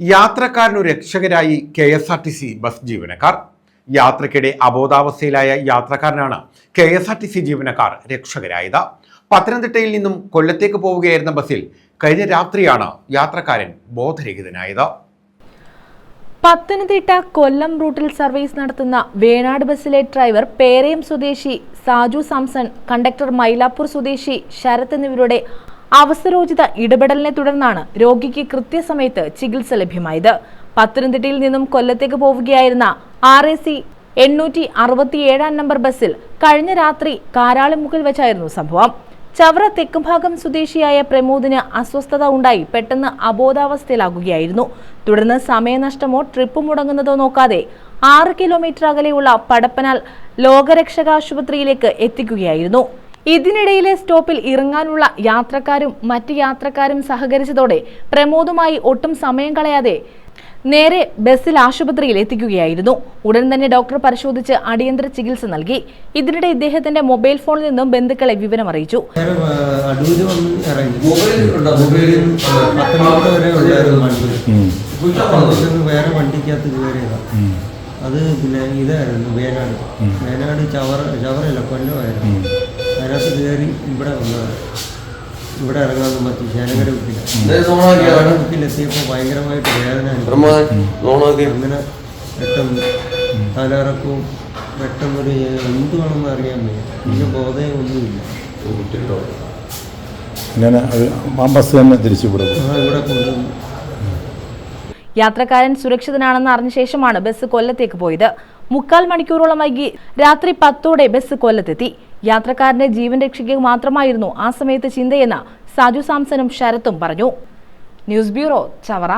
യാത്രക്കാരനു രക്ഷകരായി K S R T C bus ജീവനക്കാർ. യാത്രക്കിടെ അബോധാവസ്ഥയിലായ യാത്രക്കാരനാണ് K S R T C ജീവനക്കാർ രക്ഷകരായത്. പത്തനംതിട്ടയിൽ നിന്നും കൊല്ലത്തേക്ക് പോവുകയായിരുന്ന ബസ്സിൽ കഴിഞ്ഞ രാത്രിയാണ് യാത്രക്കാരൻ ബോധരഹിതനായത്. പത്തനംതിട്ട കൊല്ലം റൂട്ടിൽ സർവീസ് നടത്തുന്ന വേണാട് ബസ്സിലെ ഡ്രൈവർ പേരയം സ്വദേശി സാജു സാംസൺ കണ്ടക്ടർ മൈലാപ്പൂർ സ്വദേശി ശരത് എന്നിവരുടെ അവസരോചിത ഇടപെടലിനെ തുടർന്നാണ് രോഗിക്ക് കൃത്യസമയത്ത് ചികിത്സ ലഭ്യമായത്. പത്തനംതിട്ടയിൽ നിന്നും കൊല്ലത്തേക്ക് പോവുകയായിരുന്ന ആർ എ സി എണ്ണൂറ്റി അറുപത്തിയേഴാം നമ്പർ ബസ്സിൽ കഴിഞ്ഞ രാത്രി കാരാളിമുക്കിൽ വെച്ചായിരുന്നു സംഭവം. ചവറ തെക്കുംഭാഗം സ്വദേശിയായ പ്രമോദിന് അസ്വസ്ഥത ഉണ്ടായി പെട്ടെന്ന് അബോധാവസ്ഥയിലാകുകയായിരുന്നു. തുടർന്ന് സമയനഷ്ടമോ ട്രിപ്പ് മുടങ്ങുന്നതോ നോക്കാതെ ആറ് കിലോമീറ്റർ അകലെയുള്ള പടപ്പനാൽ ലോകരക്ഷകാശുപത്രിയിലേക്ക് എത്തിക്കുകയായിരുന്നു. ഇതിനിടയിലെ സ്റ്റോപ്പിൽ ഇറങ്ങാനുള്ള യാത്രക്കാരും മറ്റ് യാത്രക്കാരും സഹകരിച്ചതോടെ പ്രമോദുമായി ഒട്ടും സമയം കളയാതെ നേരെ ബസ്സിൽ ആശുപത്രിയിൽ എത്തിക്കുകയായിരുന്നു. ഉടൻ തന്നെ ഡോക്ടർ പരിശോധിച്ച് അടിയന്തര ചികിത്സ നൽകി. ഇതിനിടെ ഇദ്ദേഹത്തിന്റെ മൊബൈൽ ഫോണിൽ നിന്നും ബന്ധുക്കളെ വിവരം അറിയിച്ചു വേറെ വണ്ടിക്കകത്ത് അത് പിന്നെ ഇതായിരുന്നു വേനാട്. വേനാട് ചവറ ചവറല്ല കൊല്ലമായിരുന്നു. കയറി ഇവിടെ വന്നതാണ്. ഇവിടെ ഇറങ്ങാൻ പറ്റി ശേനകര ഇത് ഓണാക്കിയതാണ്. എത്തിയപ്പോൾ ഭയങ്കരമായിട്ട് വേദന അങ്ങനെ പെട്ടെന്ന് തലയിറക്കവും പെട്ടെന്നൊരു എന്തുവാണെന്ന് അറിയാൻ വയ്യ. പിന്നെ ബോധയം ഒന്നുമില്ല അങ്ങനെ അത് ആ ബസ് തന്നെ തിരിച്ചു ഇവിടെ കൊണ്ടുവന്നു. യാത്രക്കാരൻ സുരക്ഷിതനാണെന്ന് അറിഞ്ഞ ശേഷമാണ് ബസ് കൊല്ലത്തേക്ക് പോയത്. മുക്കാൽ മണിക്കൂറോളം വൈകി രാത്രി പത്തോടെ ബസ് കൊല്ലത്തെത്തി. യാത്രക്കാരന്റെ ജീവൻ രക്ഷിക്കുക മാത്രമായിരുന്നു ആ സമയത്ത് ചിന്തയെന്ന് സാജു സാംസനും ശരത്തും പറഞ്ഞു. News bureau Chavara.